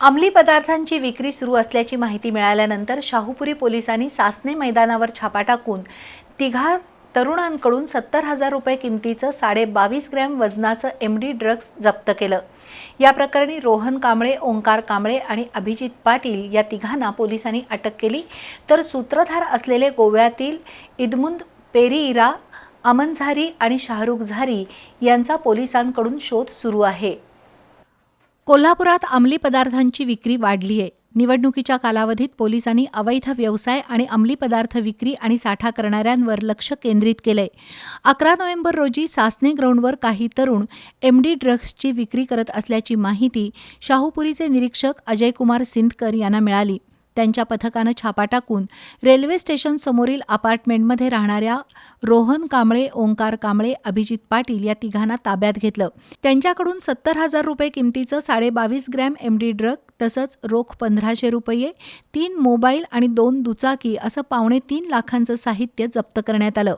अंमली पदार्थांची विक्री सुरू असल्याची माहिती मिळाल्यानंतर शाहूपुरी पोलिसांनी सासने मैदानावर छापा टाकून तिघा तरुणांकडून सत्तर हजार रुपये किमतीचं साडे बावीस ग्रॅम वजनाचं एम डी ड्रग्ज जप्त केलं. या प्रकरणी रोहन कांबळे ओंकार कांबळे आणि अभिजित पाटील या तिघांना पोलिसांनी अटक केली. तर सूत्रधार असलेले गोव्यातील इदमुंद पेरीइरा अमन झारी आणि शाहरुख झारी यांचा पोलिसांकडून शोध सुरू आहे. कोल्हापुरात अंमली पदार्थांची विक्री वाढली आहे निवडणुकीच्या कालावधीत पोलिसांनी अवैध व्यवसाय आणि अंमली पदार्थ विक्री आणि साठा करणाऱ्यांवर लक्ष केंद्रित केलंय. अकरा नोव्हेंबर रोजी सासने ग्राउंडवर काही तरुण एमडी ड्रग्सची विक्री करत असल्याची माहिती शाहूपुरीचे निरीक्षक अजय कुमार सिंदकर यांना मिळाली. त्यांच्या पथकानं छापा टाकून रेल्वे स्टेशन समोरील अपार्टमेंटमध्ये राहणाऱ्या रोहन कांबळे ओंकार कांबळे अभिजित पाटील या तिघांना ताब्यात घेतलं. त्यांच्याकडून सत्तर हजार रुपये किमतीचं साडेबावीस ग्रॅम एमडी ड्रग तसंच रोख पंधराशे रुपये तीन मोबाईल आणि दोन दुचाकी असं पावणे तीन लाखांचं साहित्य जप्त करण्यात आलं.